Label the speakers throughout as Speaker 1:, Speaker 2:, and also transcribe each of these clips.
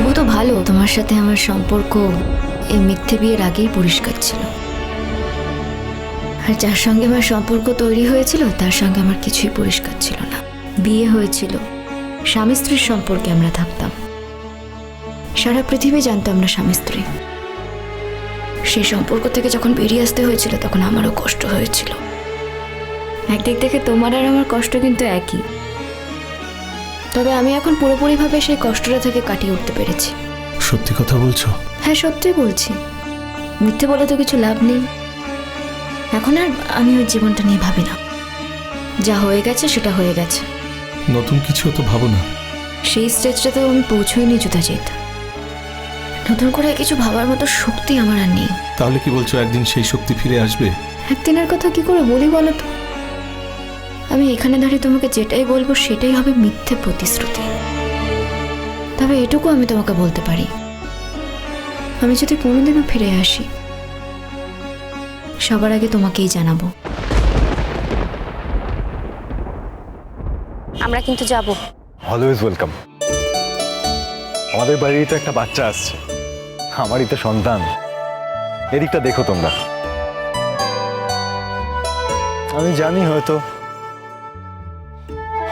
Speaker 1: তবু তো ভালো, তোমার সাথে আমার সম্পর্ক এই মিথ্যে বিয়ের আগেই পরিষ্কার ছিল। আর যার সঙ্গে আমার সম্পর্ক তৈরি হয়েছিল, তার সঙ্গে আমার কিছুই পরিষ্কার ছিল না। বিয়ে হয়েছিল, স্বামী স্ত্রীর সম্পর্কে আমরা থাকতাম। সারা পৃথিবী জানতাম না স্বামী স্ত্রী। সেই সম্পর্ক থেকে যখন বেরিয়ে আসতে হয়েছিল, তখন আমারও কষ্ট হয়েছিল। একদিক থেকে তোমার আর আমার কষ্ট কিন্তু একই। তবে আমি এখন পুরোপুরিভাবে সেই কষ্টটা থেকে কাটিয়ে উঠতে পেরেছি।
Speaker 2: সত্যি কথা বলছো?
Speaker 1: হ্যাঁ সত্যিই বলছি। মিথ্যে বলে তো কিছু লাভ নেই। এখন আর আমি ওই জীবনটা নিয়ে ভাবি না। যা হয়ে গেছে সেটা হয়ে গেছে।
Speaker 2: নতুন কিছু তো ভাবো না।
Speaker 1: সেই স্টেজটাতেও আমি পৌঁছইনি জুতাজিৎ নতুন করে কিছু ভাবার মতো শক্তি আমার আর নেই।
Speaker 2: তাহলে কি বলছো একদিন সেই শক্তি ফিরে আসবে?
Speaker 1: একদিনের কথা কি করে বলি বলো তো? আমি এখানে দাঁড়িয়ে তোমাকে যেটাই বলব সেটাই হবে মিথ্যে প্রতিশ্রুতি। তবে এটুকু আমি তোমাকে বলতে পারি। আমি যদি কোনোদিনও ফিরে আসি সবার আগে তোমাকেই জানাব।
Speaker 3: আমরা কিন্তু যাব।
Speaker 4: অলওয়েজ ওয়েলকাম আমাদের বাড়িতে তো একটা বাচ্চা আসছে। আমারই তো সন্তান। এদিকটা দেখো তোমরা। আমি জানি হয়তো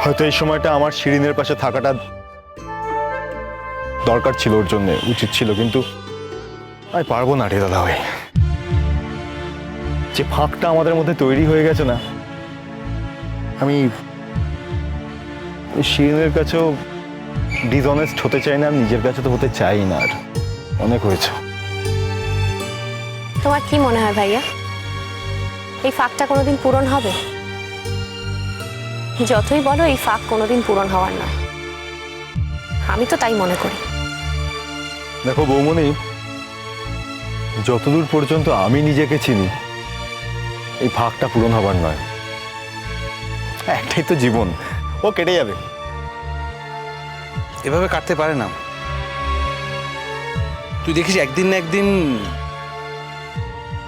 Speaker 4: হয়তো এই সময়টা আমার শিরিনের পাশে থাকাটা দরকার ছিল, ওর জন্য উচিত ছিল, কিন্তু আমি পারব না রে দাদা ভাই। যে ফাঁকটা আমাদের মধ্যে তৈরি হয়ে গেছে না, আমি শিরিনের কাছেও ডিসঅনেস্ট হতে চাই না নিজের কাছে তো হতে চাই না আর। অনেক হয়েছে।
Speaker 3: তোমার কি মনে হয় ভাইয়া? এই ফাঁকটা কোনোদিন পূরণ হবে? যতই বলো এই ফাঁক কোনোদিন পূরণ হওয়ার নয়। আমি তো তাই মনে করি।
Speaker 4: দেখো বৌমনি যতদূর পর্যন্ত আমি নিজেকে চিনি এই ফাঁকটা পূরণ হবার নয়। একটাই তো জীবন ও কেটে যাবে।
Speaker 5: এভাবে কাটতে পারে না। তুই দেখিস একদিন না একদিন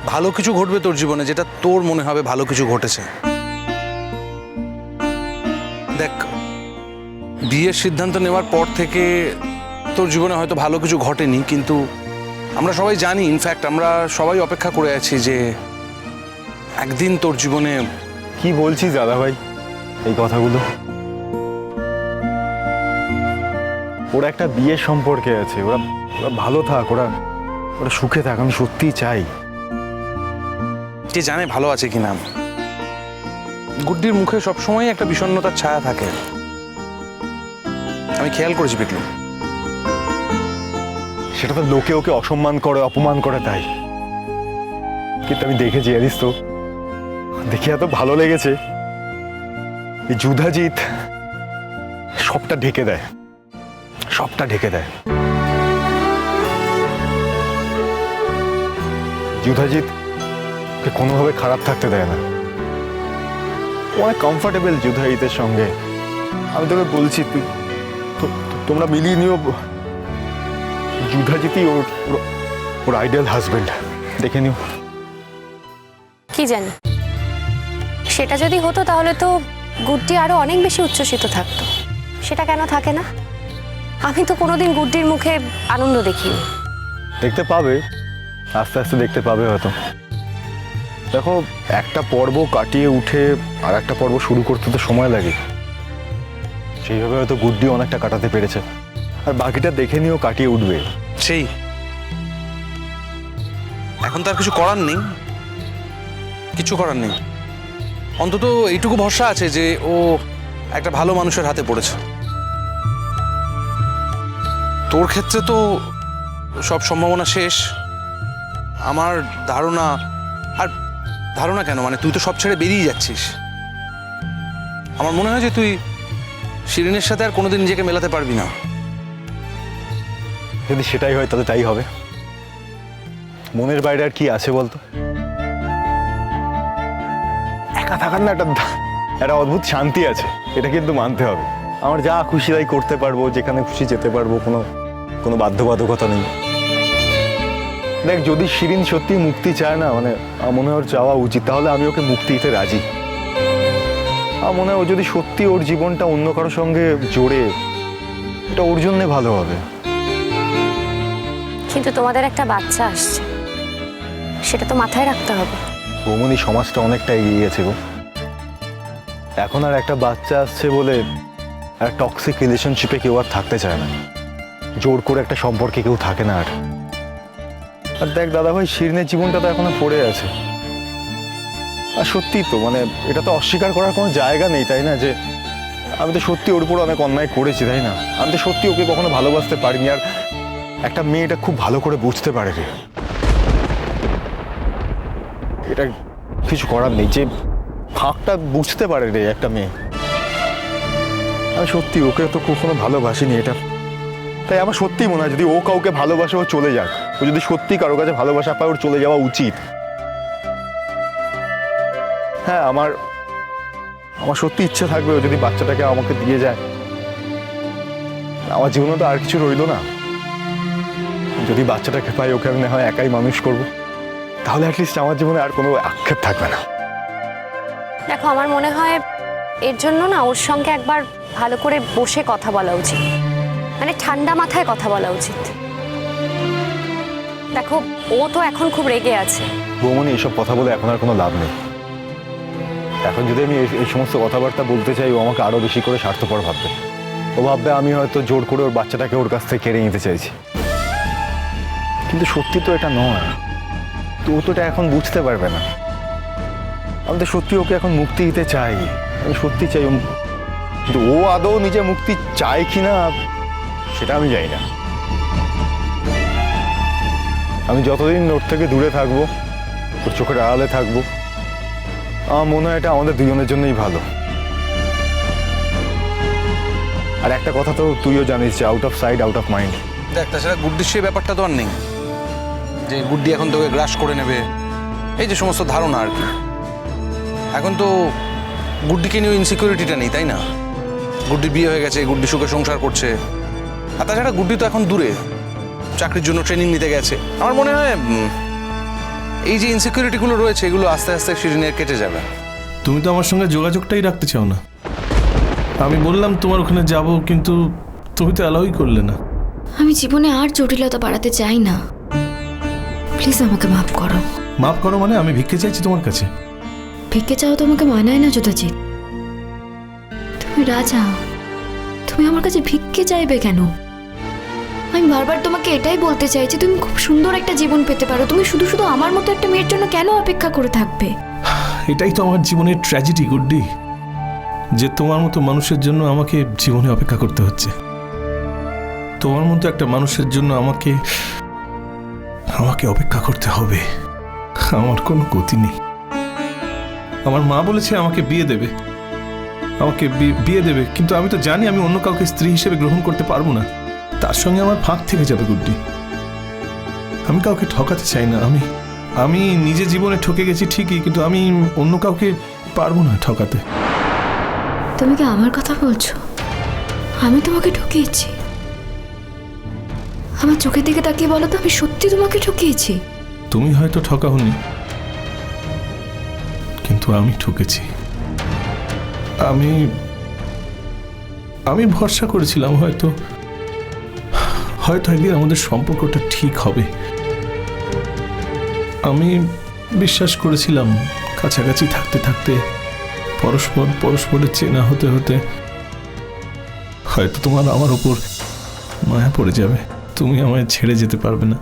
Speaker 5: ভালো কিছু ঘটবে তোর জীবনে যেটা তোর মনে হবে ভালো কিছু ঘটেছে। দেখ বিয়ের সিদ্ধান্ত নেওয়ার পর থেকে তোর জীবনে হয়তো ভালো কিছু ঘটেনি কিন্তু আমরা সবাই জানি ইনফ্যাক্ট আমরা সবাই অপেক্ষা করে আছি যে একদিন তোর জীবনে
Speaker 4: কি বলছিস দাদা ভাই? এই কথাগুলো? ওরা একটা বিয়ের সম্পর্কে আছে ওরা ওরা ভালো থাক ওরা ওরা সুখে থাক আমি সত্যিই চাই।
Speaker 5: কে জানে ভালো আছে কিনা। গুড্ডির মুখে সবসময় একটা বিষণ্ণতার ছায়া থাকে। আমি খেয়াল করেছি, পিকলু।
Speaker 4: সেটা তো লোকে ওকে অসম্মান করে, অপমান করে তাই। কিন্তু আমি দেখেছি, জানিস তো, দেখে এত ভালো লেগেছে এই যুধাজিৎ সবটা ঢেকে দেয়, সবটা ঢেকে দেয়। যুধাজিৎ কোনোভাবে খারাপ থাকতে দেয় না। অনেক কমফর্টেবল যুধাজিতের সঙ্গে। আমি তোকে বলছি তুই তোমরা মিলিয়ে নিও ওর ওর- ওর আইডিয়াল হাজবেন্ড দেখে নিও।
Speaker 3: কি জানি? সেটা যদি হতো তাহলে তো গুড্ডি আরও অনেক বেশি উচ্ছ্বসিত থাকতো। সেটা কেন থাকে না? আমি তো কোনোদিন গুড্ডির মুখে আনন্দ দেখিনি।
Speaker 4: দেখতে পাবে আস্তে আস্তে দেখতে পাবে হয়তো। দেখো, একটা পর্ব কাটিয়ে উঠে আর একটা পর্ব শুরু করতে তো সময় লাগে। সেইভাবে হয়তো গুড্ডি অনেকটা কাটাতে পেরেছে। আর বাকিটা দেখে নিয়েও কাটিয়ে উঠবে।
Speaker 5: সেই। এখন তার কিছু করার নেই। কিছু করার নেই। অন্তত এইটুকু ভরসা আছে যে ও একটা ভালো মানুষের হাতে পড়েছে। তোর ক্ষেত্রে তো সব সম্ভাবনা শেষ। আমার ধারণা আর ধারণা কেন? মানে তুই তো সব ছেড়ে বেরিয়ে যাচ্ছিস। আমার মনে হয় যে তুই শিরিনের সাথে আর কোনোদিন নিজেকে মেলাতে পারবি না।
Speaker 4: যদি সেটাই হয় তাহলে তাই হবে। মনের বাইরে আর কি আছে বলতো? একা থাকার না একটা একটা অদ্ভুত শান্তি আছে, এটা কিন্তু মানতে হবে। আমার যা খুশি তাই করতে পারব, যেখানে খুশি যেতে পারব, কোনো কোনো বাধ্যবাধকতা নেই। দেখ যদি শিরিন সত্যি মুক্তি চায় না মানে মনে হয় ওর চাওয়া উচিত। তাহলে আমি ওকে মুক্তি দিতে রাজি। আমার মনে হয় ও যদি সত্যি ওর জীবনটা অন্য কারোর সঙ্গে জোড়ে এটা ওর জন্যে ভালো হবে।
Speaker 3: কিন্তু তোমাদের একটা বাচ্চা আসছে। সেটা তো মাথায় রাখতে হবে।
Speaker 4: বৌমনি সমাজটা অনেকটা এগিয়ে গেছে গো। এখন আর একটা বাচ্চা আসছে বলে আর টক্সিক রিলেশনশিপে কেউ আর থাকতে চায় না। জোর করে একটা সম্পর্কে কেউ থাকে না আর। আর দেখ দাদা ভাই, শিরনের জীবনটা তো এখনও পড়ে আছে। আর সত্যি তো মানে এটা তো অস্বীকার করার কোনো জায়গা নেই, তাই না? যে আমি তো সত্যি ওর উপর অনেক অন্যায় করেছি, তাই না? আমি তো সত্যি ওকে কখনো ভালোবাসতে পারিনি, আর একটা মেয়েটা খুব ভালো করে বুঝতে পারে রে। এটা কিছু করার নেই, যে ফাঁকটা বুঝতে পারে রে একটা মেয়ে। আমি সত্যি ওকে তো কখনো ভালোবাসিনি, এটা তাই আমার সত্যি মনে হয়, যদি ও কাউকে ভালোবাসে, ও চলে যাক। ও যদি সত্যি কারও কাছে ভালোবাসা পায়, ওর চলে যাওয়া উচিত। হ্যাঁ আমার আমার সত্যি ইচ্ছে থাকবে ও যদি বাচ্চাটাকে আমাকে দিয়ে যায়। আমার জীবনে তো আর কিছু রইল না। যদি বাচ্চাটাকে পাই, ওকে আমি হয় একাই মানুষ করব, তাহলে অ্যাটলিস্ট আমার জীবনে আর কোনো আক্ষেপ থাকবে না।
Speaker 3: দেখো, আমার মনে হয় এর জন্য না ওর সঙ্গে একবার ভালো করে বসে কথা বলা উচিত। মানে ঠান্ডা মাথায় কথা বলা উচিত। দেখো, ও তো এখন খুব রেগে আছে।
Speaker 4: বৌমনি, এসব কথা বলে এখন আর কোনো লাভ নেই। এখন যদি আমি এই- সমস্ত কথাবার্তা বলতে চাই, ও আমাকে আরও বেশি করে স্বার্থপর ভাববে। ও ভাববে আমি হয়তো জোর করে ওর বাচ্চাটাকে ওর কাছ থেকে কেড়ে নিতে চাইছি। কিন্তু সত্যি তো এটা নয়। তো ও তো এটা এখন বুঝতে পারবে না। আমি তো সত্যি ওকে এখন মুক্তি দিতে চাই। আমি সত্যি চাই কিন্তু ও আদৌ নিজে মুক্তি চায় কি না সেটা আমি জানি না। আমি যতদিন ওর থেকে দূরে থাকব, ওর চোখের আড়ালে থাকব, আমার মনে হয় এটা আমাদের দুজনের জন্যই ভালো। আর একটা কথা তো তুইও জানিস যে out of side out of mind
Speaker 5: দেখ, তাছাড়া গুড্ডির সেই ব্যাপারটা তো আর নেই। যে গুড্ডি এখন তোকে গ্রাস করে নেবে, এই যে সমস্ত ধারণা আর কি। এখন তো গুড্ডিকে নিয়ে ইনসিকিউরিটিটা নেই, তাই না? গুড্ডির বিয়ে হয়ে গেছে, গুড্ডি সুখে সংসার করছে। আর তাছাড়া গুড্ডি তো এখন দূরে। চাকরির জন্য ট্রেনিং নিতে গেছে। আমার মনে হয় এই যে ইনসিকিউরিটিগুলো রয়েছে এগুলো আস্তে আস্তে শিরিনের কেটে যাবে।
Speaker 2: তুমি তো আমার সঙ্গে যোগাযোগটাই রাখতে চাও না। আমি বললাম তোমার ওখানে যাব কিন্তু তুমি তো অ্যালাউই করলে না।
Speaker 1: আমি জীবনে আর জটিলতা বাড়াতে চাই না। প্লিজ আমাকে মাফ করো।
Speaker 2: মাফ করো মানে আমি ভিক্ষে চাইছি তোমার কাছে।
Speaker 1: ভিক্ষে চাও তোমাকে মানায় না যুধাজিৎ তুমি রাজা। তুমি আমার কাছে ভিক্ষে চাইবে কেন? আমি বারবার তোমাকে এটাই বলতে চাইছি, তুমি খুব সুন্দর একটা জীবন পেতে পারো। তুমি শুধু শুধু আমার মতো একটা মেয়ের জন্য কেন অপেক্ষা করে থাকবে?
Speaker 2: এটাই তো আমার জীবনের ট্র্যাজেডি গুড্ডি, যে তোমার মতো মানুষের জন্য আমাকে জীবনে অপেক্ষা করতে হচ্ছে। তোমার মতো একটা মানুষের জন্য আমাকে আমাকে অপেক্ষা করতে হবে। আমার কোনো গতি নেই। আমার মা বলেছে আমাকে বিয়ে দেবে। আমাকে বিয়ে দেবে, কিন্তু আমি তো জানি আমি অন্য কাউকে স্ত্রী হিসেবে গ্রহণ করতে পারব না। তার সঙ্গে আমার ফাঁক থেকে যাবে গুড্ডি। আমি কাউকে ঠকাতে চাই না। আমি আমি নিজে জীবনে ঠকে গেছি ঠিকই কিন্তু আমি অন্য কাউকে পারব না ঠকাতে।
Speaker 1: তুমি কি আমার কথা বলছো? আমি তোমাকে ঠকিয়েছি। আমার চোখের দিকে তাকিয়ে বলো তো আমি সত্যি তোমাকে ঠকিয়েছি।
Speaker 2: তুমি হয়তো ঠকাওনি কিন্তু আমি ঠকেছি। আমি আমি ভরসা করেছিলাম হয়তো। হয়তো একদিন আমাদের সম্পর্কটা ঠিক হবে। আমি বিশ্বাস করেছিলাম কাছাকাছি থাকতে থাকতে, পরস্পর পরস্পরের চেনা হতে হতে হয়তো তোমার আমার ওপর মায়া পড়ে যাবে। তুমি আমায় ছেড়ে যেতে পারবে না।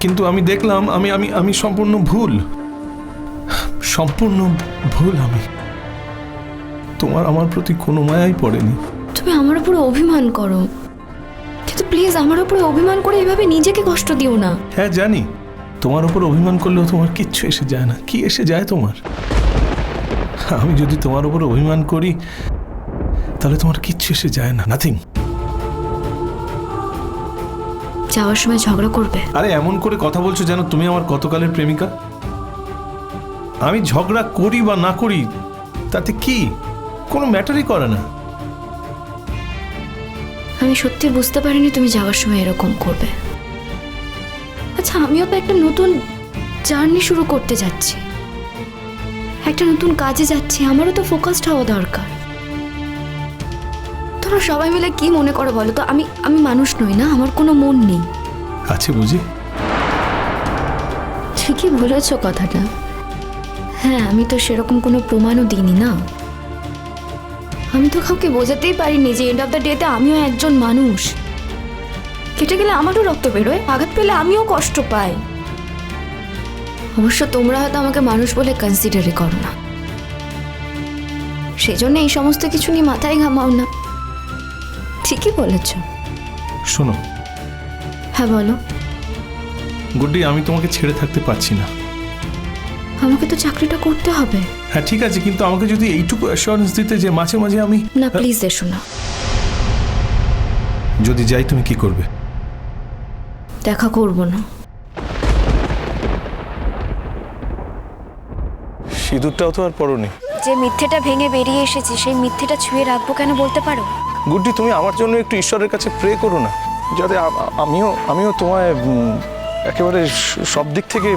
Speaker 2: কিন্তু আমি দেখলাম আমি আমি আমি সম্পূর্ণ ভুল। সম্পূর্ণ ভুল আমি। তোমার আমার প্রতি কোনো মায়াই পড়েনি।
Speaker 1: তুমি আমার উপরে অভিমান করো। প্লিজ আমার উপরে অভিমান করে এভাবে নিজেকে কষ্ট দিও না।
Speaker 2: হ্যাঁ জানি। তোমার উপর অভিমান করলেও তোমার কিচ্ছু এসে যায় না। কি এসে যায় তোমার? আমি যদি তোমার উপর অভিমান করি তাহলে তোমার কিচ্ছু এসে যায় না। নাথিং
Speaker 1: যাওয়ার সময় ঝগড়া করবে।
Speaker 2: আরে এমন করে কথা বলছো যেন তুমি আমার কতকালের প্রেমিকা? আমি ঝগড়া করি বা না করি তাতে কি? কোনো ম্যাটারই করে না।
Speaker 1: আমি সত্যি বুঝতে পারিনি তুমি যাওয়ার সময় এরকম করবে। আচ্ছা আমিও তো একটা নতুন জার্নি শুরু করতে যাচ্ছি। একটা নতুন কাজে যাচ্ছি আমারও তো ফোকাসড হওয়া দরকার। তোমরা সবাই মিলে কি মনে করো বলো তো? আমি আমি মানুষ নই না আমার কোনো মন নেই।
Speaker 2: আছে বুঝি?
Speaker 1: ঠিকই বলেছ কথাটা। হ্যাঁ আমি তো সেরকম কোনো প্রমাণও দিইনি না। আমি তো কাউকে বোঝাতেই পারিনি যে এন্ড অফ দ্য ডেতে আমিও একজন মানুষ। কেটে গেলে আমারও রক্ত বেরোয় আঘাত পেলে আমিও কষ্ট পাই। অবশ্য তোমরা হয়তো আমাকে মানুষ বলে কনসিডারই করো না। সেজন্য এই সমস্ত কিছু নিয়ে মাথায় ঘামাও না। ঠিকই বলেছ।
Speaker 2: শোনো।
Speaker 1: হ্যাঁ বলো।
Speaker 2: গুড্ডি আমি তোমাকে ছেড়ে থাকতে পারছি না।
Speaker 1: আমাকে তো চাকরিটা করতে হবে।
Speaker 2: হ্যাঁ ঠিক আছে কিন্তু আমাকে যদি এইটুকু অ্যাসুরেন্স দিতে যে মাঝে মাঝে আমি
Speaker 1: না প্লিজ এসো না।
Speaker 2: যদি যাই তুমি কি করবে?
Speaker 1: দেখা করব না।
Speaker 2: সিঁদুরটাও তো আর পরনি।
Speaker 1: যে মিথ্যেটা ভেঙে বেরিয়ে এসেছে সেই মিথ্যেটা ছুঁয়ে রাখব কেন বলতে পারো?
Speaker 2: গুড্ডি তুমি আমার জন্য একটু ঈশ্বরের কাছে প্রে করো না। যাতে আ- আমিও আমিও তোমায় উম, একেবারে স- সব দিক থেকে